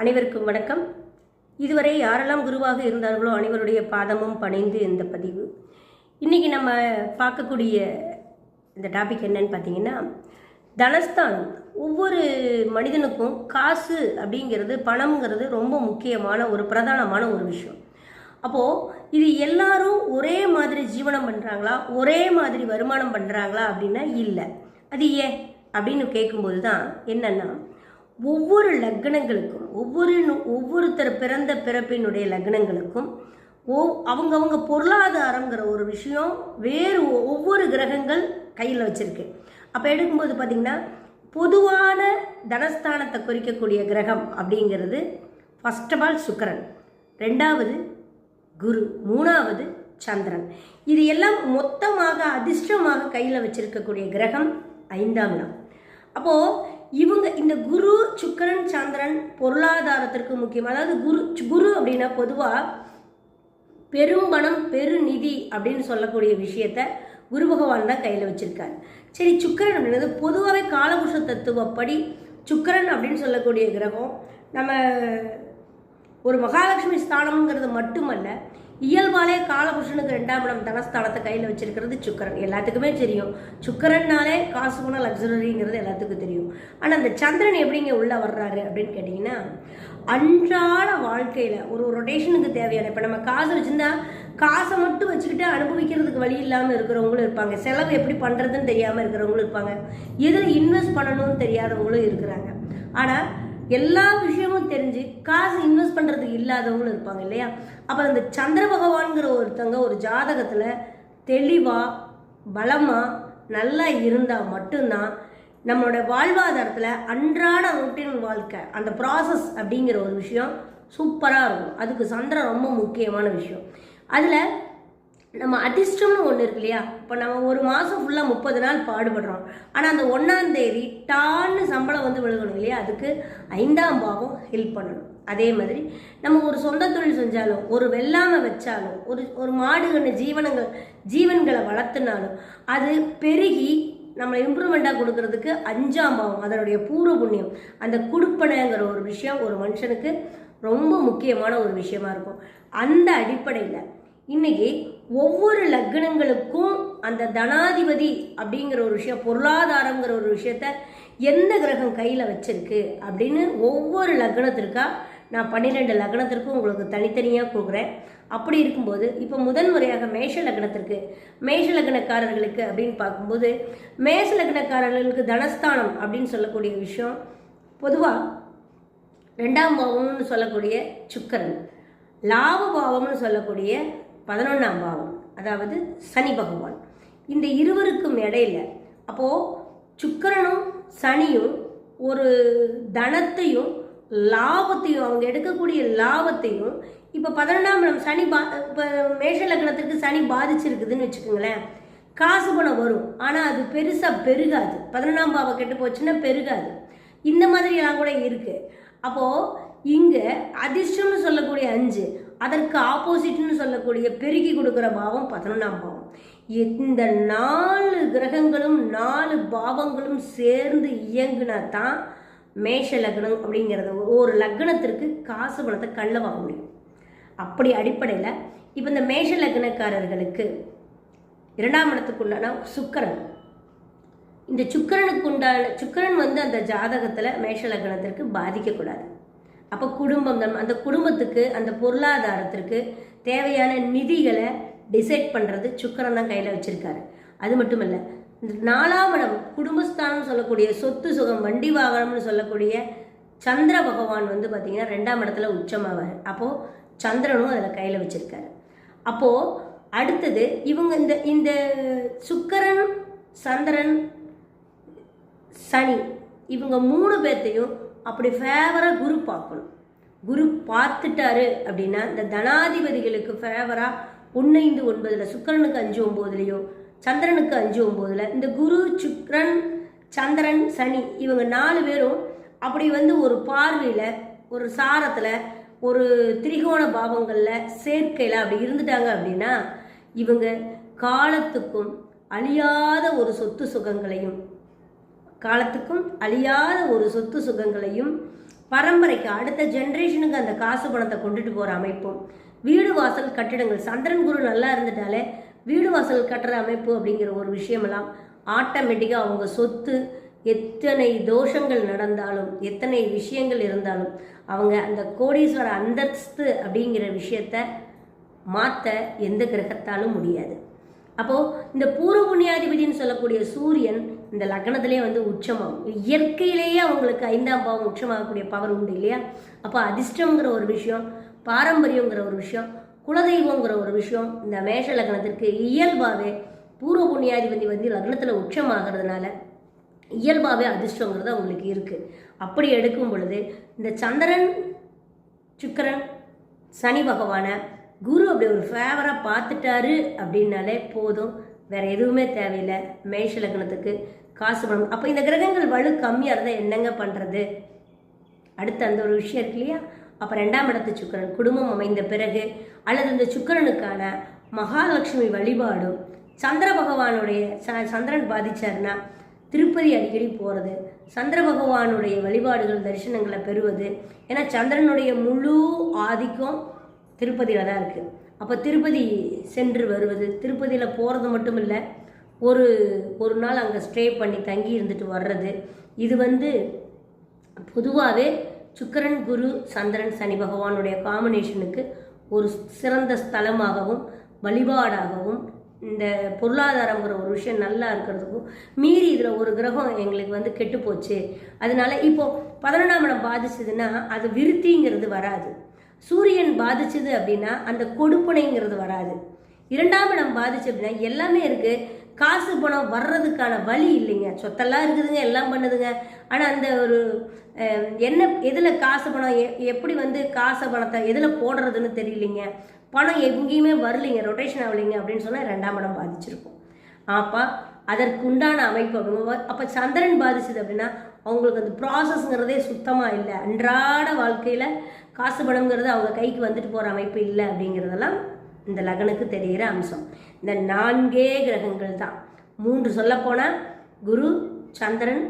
அனைவருக்கும் வணக்கம். இதுவரை யாரெல்லாம் குருவாக இருந்தார்களோ அனைவருடைய பாதமும் பணிந்து இந்த பதிவு. இன்றைக்கி நம்ம பார்க்கக்கூடிய இந்த டாபிக் என்னன்னு பார்த்தீங்கன்னா தனஸ்தானம். ஒவ்வொரு மனிதனுக்கும் காசு அப்படிங்கிறது பணம்ங்கிறது ரொம்ப முக்கியமான ஒரு பிரதானமான ஒரு விஷயம். அப்போது இது எல்லாரும் ஒரே மாதிரி ஜீவனம் பண்ணுறாங்களா ஒரே மாதிரி வருமானம் பண்ணுறாங்களா அப்படின்னா இல்லை. அது ஏன்? அப்படின்னு கேட்கும்போது தான் என்னென்னா ஒவ்வொரு லக்னங்களுக்கும் ஒவ்வொரு ஒவ்வொருத்தர் பிறந்த பிறப்பினுடைய லக்னங்களுக்கும் ஓ அவங்கவுங்க பொருளாதாரங்கிற ஒரு விஷயம் வேறு ஒவ்வொரு கிரகங்கள் கையில் வச்சுருக்கு. அப்போ எடுக்கும்போது பார்த்திங்கன்னா பொதுவான தனஸ்தானத்தை குறிக்கக்கூடிய கிரகம் அப்படிங்கிறது ஃபர்ஸ்ட் ஆஃப் ஆல் சுக்கரன் ரெண்டாவது குரு மூணாவது சந்திரன். இது எல்லாம் மொத்தமாக அதிர்ஷ்டமாக கையில் வச்சிருக்கக்கூடிய கிரகம் ஐந்தாம் இடம். அப்போது இவங்க இந்த குரு சுக்கிரன் சந்திரன் பொருளாதாரத்திற்கு முக்கியம். அதாவது குரு குரு அப்படின்னா பொதுவாக பெரும்பணம் பெருநிதி அப்படின்னு சொல்லக்கூடிய விஷயத்த குரு பகவான் தான் கையில் வச்சிருக்காரு. சரி சுக்கிரன் அப்படின்றது பொதுவாகவே காலபுஷ தத்துவப்படி சுக்கிரன் அப்படின்னு சொல்லக்கூடிய கிரகம் நம்ம ஒரு மகாலட்சுமி ஸ்தானம்ங்கிறது மட்டுமல்ல இயல்பாலே காலபுருஷனுக்கு ரெண்டாம் இடம் தனஸ்தானத்தை கையில் வச்சிருக்கிறது சுக்கரன். எல்லாத்துக்குமே தெரியும். சுக்கரன்னாலே காசு போன லக்ஸரிங்கிறது எல்லாத்துக்கும் தெரியும். ஆனால் அந்த சந்திரன் எப்படிங்க உள்ளே வர்றாரு அப்படின்னு கேட்டிங்கன்னா அன்றாட வாழ்க்கையில் ஒரு ரொட்டேஷனுக்கு தேவையான இப்போ நம்ம காசு வச்சுருந்தா காசை மட்டும் வச்சுக்கிட்டு அனுபவிக்கிறதுக்கு வழி இல்லாமல் இருக்கிறவங்களும் இருப்பாங்க. செலவு எப்படி பண்ணுறதுன்னு தெரியாமல் இருக்கிறவங்களும் இருப்பாங்க. எதில் இன்வெஸ்ட் பண்ணணும்னு தெரியாதவங்களும் இருக்கிறாங்க. ஆனால் எல்லா விஷயமும் தெரிஞ்சு காசு இன்வெஸ்ட் பண்ணுறதுக்கு இல்லாதவங்களும் இருப்பாங்க இல்லையா? அப்போ அந்த சந்திர பகவான்கிற ஒருத்தங்க ஒரு ஜாதகத்தில் தெளிவாக பலமாக நல்லா இருந்தால் மட்டும்தான் நம்மளோட வாழ்வாதாரத்தில் அன்றாட ரொட்டீன் வாழ்க்கை அந்த ப்ராசஸ் அப்படிங்கிற ஒரு விஷயம் சூப்பராக இருக்கும். அதுக்கு சந்திரன் ரொம்ப முக்கியமான விஷயம். அதில் நம்ம அதிர்ஷ்டம்னு ஒன்று இருக்கு இல்லையா? இப்போ நம்ம ஒரு மாதம் ஃபுல்லாக முப்பது நாள் பாடுபடுறோம். ஆனால் அந்த ஒன்றாம் தேதி டான்னு சம்பளம் வந்து விழுகணும் இல்லையா? அதுக்கு ஐந்தாம் பாகம் ஹெல்ப் பண்ணணும். அதே மாதிரி நம்ம ஒரு சொந்த தொழில் செஞ்சாலும் ஒரு வெள்ளாமை வச்சாலும் ஒரு ஒரு மாடுகன்னு ஜீவனங்கள் ஜீவன்களை வளர்த்துனாலும் அது பெருகி நம்மளை இம்ப்ரூவ்மெண்ட்டாக கொடுக்கறதுக்கு அஞ்சாம் பாவம் அதனுடைய பூர்வ புண்ணியம். அந்த குடுப்பனைங்கிற ஒரு விஷயம் ஒரு மனுஷனுக்கு ரொம்ப முக்கியமான ஒரு விஷயமா இருக்கும். அந்த அடிப்படையில் இன்னைக்கு ஒவ்வொரு லக்னங்களுக்கும் அந்த தனாதிபதி அப்படிங்கிற ஒரு விஷயம் பொருளாதாரங்கிற ஒரு விஷயத்த எந்த கிரகம் கையில் வச்சிருக்கு அப்படின்னு ஒவ்வொரு லக்னத்திற்கா நான் பன்னிரெண்டு லக்னத்திற்கும் உங்களுக்கு தனித்தனியாக கொடுக்குறேன். அப்படி இருக்கும்போது இப்போ முதன் முறையாக மேஷ லக்னத்திற்கு மேஷ லக்னக்காரர்களுக்கு அப்படின்னு பார்க்கும்போது மேஷ லக்னக்காரர்களுக்கு தனஸ்தானம் அப்படின்னு சொல்லக்கூடிய விஷயம் பொதுவாக ரெண்டாம் பாவம்னு சொல்லக்கூடிய சுக்கரன் லாப பாவம்னு சொல்லக்கூடிய பதினொன்றாம் பாவம் அதாவது சனி பகவான். இந்த இருவருக்கும் இடையில அப்போது சுக்கிரனும் சனியும் ஒரு தனத்தையும் லாபத்தையும் அவங்க எடுக்கக்கூடிய லாபத்தையும் இப்போ பதினொன்றாம் இடம் சனி பா இப்போ மேஷ லக்னத்திற்கு சனி பாதிச்சிருக்குதுன்னு வச்சுக்கோங்களேன். காசு பணம் வரும் ஆனால் அது பெருசாக பெருகாது. பதினொன்றாம் பாவம் கெட்டு போச்சுன்னா பெருகாது. இந்த மாதிரியெல்லாம் கூட இருக்குது அப்போது இங்கே அதிர்ஷ்டம்னு சொல்லக்கூடிய அஞ்சு அதற்கு ஆப்போசிட்னு சொல்லக்கூடிய பெருகி கொடுக்குற பாவம் பதினொன்றாம் பாவம். இந்த நாலு கிரகங்களும் நாலு பாவங்களும் சேர்ந்து இயங்குனா தான் மேஷ லக்னம் அப்படிங்கிறது. ஒரு லக்னத்திற்கு காசு பணத்தை கள்ள வாங்க முடியும். அப்படி அடிப்படையில் இப்போ இந்த மேஷ லக்னக்காரர்களுக்கு இரண்டாம் இடத்துக்குண்டான சுக்கிரன். இந்த சுக்கிரனுக்கு உண்டான சுக்கிரன் வந்து அந்த ஜாதகத்தில் மேஷ லக்னத்திற்கு பாதிக்கக்கூடாது. அப்போ குடும்பம் தான் அந்த குடும்பத்துக்கு அந்த பொருளாதாரத்திற்கு தேவையான நிதிகளை டிசைட் பண்ணுறது சுக்கரன் தான் கையில் வச்சுருக்காரு. அது மட்டும் இல்லை இந்த நாலாம் இடம் குடும்பஸ்தானம் சொல்லக்கூடிய சொத்து சுகம் வண்டி வாகனம்னு சொல்லக்கூடிய சந்திர பகவான் வந்து பார்த்திங்கன்னா ரெண்டாம் இடத்துல உச்சமாவார். அப்போது சந்திரனும் அதில் கையில் வச்சுருக்காரு. அப்போது அடுத்தது இவங்க இந்த இந்த சுக்கரன் சந்திரன் சனி இவங்க மூணு பேர்த்தையும் அப்படி ஃபேவராக குரு பார்க்கணும். குரு பார்த்துட்டாரு அப்படின்னா இந்த தனாதிபதிகளுக்கு ஃபேவராக ஒன்னைந்து ஒன்பதில் சுக்கரனுக்கு அஞ்சு ஒம்போதுலேயோ சந்திரனுக்கு அஞ்சு ஒம்போதில் இந்த குரு சுக்ரன் சந்திரன் சனி இவங்க நாலு பேரும் அப்படி வந்து ஒரு பார்வையில் ஒரு சாரத்தில் ஒரு திரிகோண பாவங்களில் சேர்க்கையில் அப்படி இருந்துட்டாங்க அப்படின்னா இவங்க காலத்துக்கும் அழியாத ஒரு சொத்து சுகங்களையும் காலத்துக்கும் அழியாத ஒரு சொத்து சுகங்களையும் பரம்பரைக்கு அடுத்த ஜென்ரேஷனுக்கு அந்த காசு பணத்தை கொண்டுட்டு போகிற அமைப்பும். வீடு வாசல் கட்டிடங்கள். சந்திரன் குரு நல்லா இருந்துட்டாலே வீடு வாசல் கட்டுற அமைப்பு அப்படிங்கிற ஒரு விஷயமெல்லாம் ஆட்டோமேட்டிக்காக அவங்க சொத்து எத்தனை தோஷங்கள் நடந்தாலும் எத்தனை விஷயங்கள் இருந்தாலும் அவங்க அந்த கோடீஸ்வர அந்தஸ்து அப்படிங்கிற விஷயத்த மாற்ற எந்த கிரகத்தாலும் முடியாது. அப்போது இந்த பூர்வ புண்ணியாதிபதினு சொல்லக்கூடிய சூரியன் இந்த லக்னத்திலே வந்து உச்சமாகும். இயற்கையிலேயே அவங்களுக்கு ஐந்தாம் பாவம் உச்சமாகக்கூடிய பவர் உண்டு இல்லையா? அப்போ அதிர்ஷ்டங்கிற ஒரு விஷயம் பாரம்பரியங்கிற ஒரு விஷயம் குலதெய்வங்கிற ஒரு விஷயம் இந்த மேஷ லக்னத்திற்கு இயல்பாகவே பூர்வ புண்ணியாதிபதி வந்து லக்னத்தில் உச்சமாகிறதுனால இயல்பாகவே அதிர்ஷ்டங்கிறது அவங்களுக்கு இருக்குது அப்படி எடுக்கும் பொழுது இந்த சந்திரன் சுக்கிரன் சனி பகவானை குரு அப்படி ஒரு ஃபேவராக பார்த்துட்டாரு அப்படின்னாலே போதும். வேறு எதுவுமே தேவையில்லை. மேஷ லக்னத்துக்கு காசு பணம் அப்போ இந்த கிரகங்கள் வலு கம்மியாக இருந்தால் என்னங்க பண்ணுறது அடுத்து அந்த ஒரு விஷயம் இருக்கு இல்லையா? அப்போ ரெண்டாம் இடத்து சுக்கிரன் குடும்பம் அமைந்த பிறகு அல்லது இந்த சுக்கிரனுக்கான மகாலட்சுமி வழிபாடும் சந்திர பகவானுடைய ச- சந்திரன் பாதிச்சார்னா திருப்பதி அடிக்கடி போகிறது சந்திர பகவானுடைய வழிபாடுகள் தரிசனங்களை பெறுவது. ஏன்னா சந்திரனுடைய முழு ஆதிக்கம் திருப்பதியில் தான் இருக்குது அப்போ திருப்பதி சென்று வருவது திருப்பதியில் போகிறது மட்டும் இல்லை ஒரு ஒரு நாள் அங்கே ஸ்டே பண்ணி தங்கி இருந்துட்டு வர்றது. இது வந்து பொதுவாகவே சுக்கிரன் குரு சந்திரன் சனி பகவானுடைய காம்பினேஷனுக்கு ஒரு சிறந்த ஸ்தலமாகவும் வழிபாடாகவும் இந்த பொருளாதாரங்கிற ஒரு விஷயம் நல்லா இருக்கிறதுக்கும் மீறி இதில் ஒரு கிரகம் எங்களுக்கு வந்து கெட்டு போச்சு. அதனால இப்போது பதினொன்றாம் இடம் பாதிச்சதுன்னா அது விருத்திங்கிறது வராது. சூரியன் பாதிச்சது அப்படின்னா அந்த கொடுப்பனைங்கிறது வராது. இரண்டாம் இடம் பாதிச்சு அப்படின்னா எல்லாமே இருக்குது காசு பணம் வர்றதுக்கான வழி இல்லைங்க. சொத்தெல்லாம் இருக்குதுங்க எல்லாம் பண்ணுதுங்க. ஆனால் அந்த ஒரு என்ன எதில் காசு பணம் எ- எப்படி வந்து காசு பணத்தை எதில் போடுறதுன்னு தெரியலைங்க. பணம் எங்கேயுமே வரலைங்க ரொட்டேஷன் ஆகலைங்க அப்படின்னு சொன்னால் ரெண்டாம் இடம் பாதிச்சிருக்கும். அப்போ அதற்கு உண்டான அமைப்பு அப்படிங்கும்போது அப்போ சந்திரன் பாதிச்சது அப்படின்னா அவங்களுக்கு அந்த ப்ராசஸ்ங்கிறதே சுத்தமாக இல்லை. அன்றாட வாழ்க்கையில் காசு பணம்ங்கிறது அவங்க கைக்கு வந்துட்டு போகிற அமைப்பு இல்லை அப்படிங்கிறதெல்லாம் இந்த லக்னுக்கு தெரிகிற அம்சம். இந்த நான்கே கிரகங்கள் தான். மூன்று சொல்லப்போனால் குரு சந்திரன்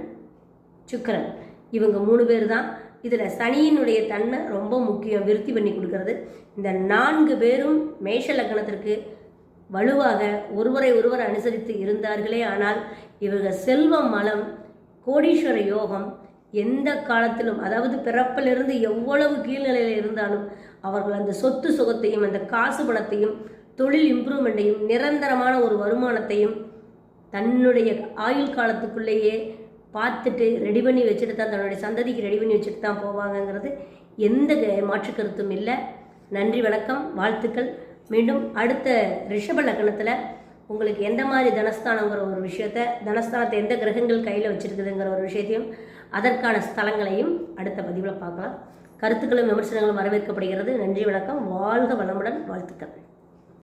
சுக்கிரன். இவங்க மூணு பேர் தான். இதில் சனியினுடைய தன்மை ரொம்ப முக்கியம் விருத்தி பண்ணி கொடுக்கறது. இந்த நான்கு பேரும் மேஷ லக்னத்திற்கு வலுவாக ஒருவரை ஒருவர் அனுசரித்து இருந்தார்களே ஆனால் இவர்கள் செல்வம் மலம் கோடீஸ்வர யோகம் எந்த காலத்திலும் அதாவது பிறப்பிலிருந்து எவ்வளவு கீழ்நிலையில் இருந்தாலும் அவர்கள் அந்த சொத்து சுகத்தையும் அந்த காசு பணத்தையும் தொழில் இம்ப்ரூவ்மெண்ட்டையும் நிரந்தரமான ஒரு வருமானத்தையும் தன்னுடைய ஆயுள் காலத்துக்குள்ளேயே பார்த்துட்டு ரெடி பண்ணி வச்சுட்டு தான் தன்னுடைய சந்ததிக்கு ரெடி பண்ணி வச்சுட்டு தான் போவாங்கங்கிறது எந்த மாற்று கருத்தும் இல்லை. நன்றி வணக்கம் வாழ்த்துக்கள். மீண்டும் அடுத்த ரிஷப லக்னத்தில் உங்களுக்கு எந்த மாதிரி தனஸ்தானங்கிற ஒரு விஷயத்த தனஸ்தானத்தை எந்த கிரகங்கள் கையில் வச்சுருக்குதுங்கிற ஒரு விஷயத்தையும் அதற்கான ஸ்தலங்களையும் அடுத்த பதிவில் பார்க்கலாம். கருத்துக்களும் விமர்சனங்களும் வரவேற்கப்படுகிறது. நன்றி வணக்கம். வாழ்க வளமுடன் வாழ்த்துக்கள்.